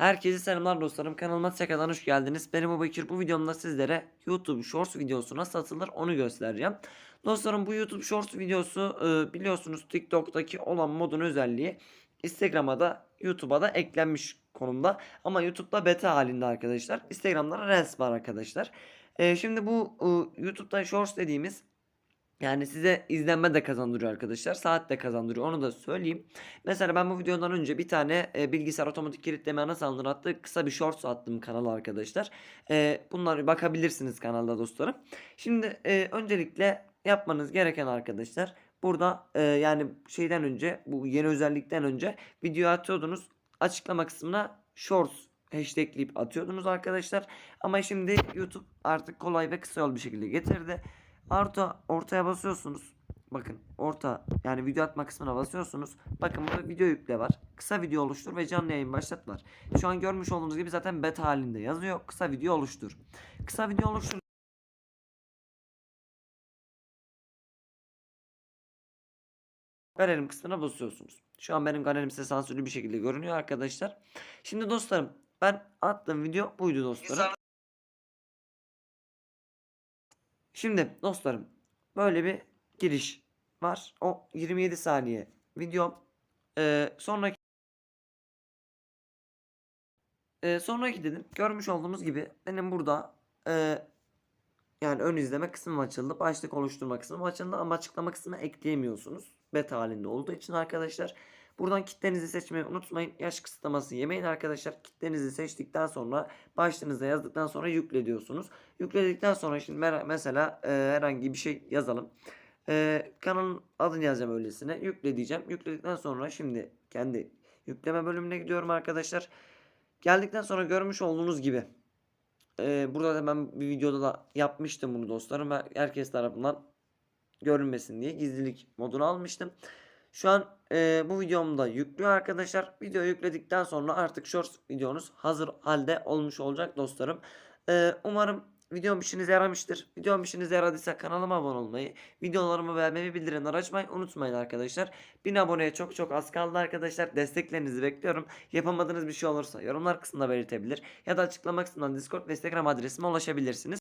Herkese selamlar dostlarım. Kanalıma tekrardan hoş geldiniz. Benim Ebu Bekir. Bu videomda sizlere YouTube Shorts videosu nasıl atılır onu göstereceğim. Dostlarım bu YouTube Shorts videosu e, biliyorsunuz TikTok'taki olan modun özelliği Instagram'a da YouTube'a da eklenmiş konumda. Ama YouTube'da beta halinde arkadaşlar. Instagram'da Reels var arkadaşlar. E, şimdi bu e, YouTube'da Shorts dediğimiz yani size izlenme de kazandırıyor arkadaşlar. Saat de kazandırıyor. Onu da söyleyeyim. Mesela ben bu videodan önce bir tane e, bilgisayar otomatik kilitleme ana attı. Kısa bir shorts attım kanala arkadaşlar. E, bunları bakabilirsiniz kanalda dostlarım. Şimdi e, öncelikle yapmanız gereken arkadaşlar. Burada e, yani şeyden önce bu yeni özellikten önce video atıyordunuz. Açıklama kısmına shorts hashtagleyip atıyordunuz arkadaşlar. Ama şimdi YouTube artık kolay ve kısa yol bir şekilde getirdi. Orta, ortaya basıyorsunuz. Bakın orta yani video atma kısmına basıyorsunuz. Bakın burada video yükle var. Kısa video oluştur ve canlı yayın başlat var. Şu an görmüş olduğunuz gibi zaten beta halinde yazıyor. Kısa video oluştur. Kısa video oluştur. Galerim kısmına basıyorsunuz. Şu an benim galerim size sansürlü bir şekilde görünüyor arkadaşlar. Şimdi dostlarım ben attığım video buydu dostlarım. Şimdi dostlarım böyle bir giriş var. O 27 saniye videom. Ee, sonraki Ee, sonraki dedim görmüş olduğumuz gibi benim burada e, yani ön izleme kısmım açıldı. Başlık oluşturma kısmım açıldı ama açıklama kısmı ekleyemiyorsunuz. Beta halinde olduğu için arkadaşlar. Buradan kitlenizi seçmeyi unutmayın. Yaş kısıtlaması yemeyin arkadaşlar. Kitlenizi seçtikten sonra başlığınıza yazdıktan sonra yükle diyorsunuz. Yükledikten sonra şimdi mesela e, herhangi bir şey yazalım. E, kanalın adını yazacağım öylesine. Yükle diyeceğim. Yükledikten sonra şimdi kendi yükleme bölümüne gidiyorum arkadaşlar. Geldikten sonra görmüş olduğunuz gibi e, burada da ben bir videoda da yapmıştım bunu dostlarım. ve herkes tarafından görünmesin diye gizlilik modunu almıştım. Şu an e, bu videomda yüklüyor arkadaşlar. Video yükledikten sonra artık shorts videonuz hazır halde olmuş olacak dostlarım. E, umarım videom işinize yaramıştır. Videom işinize yaradıysa kanalıma abone olmayı, videolarımı beğenmeyi, bildirimleri açmayı unutmayın arkadaşlar. 1000 aboneye çok çok az kaldı arkadaşlar. Desteklerinizi bekliyorum. Yapamadığınız bir şey olursa yorumlar kısmında belirtebilir ya da açıklama kısmından Discord ve Instagram adresime ulaşabilirsiniz.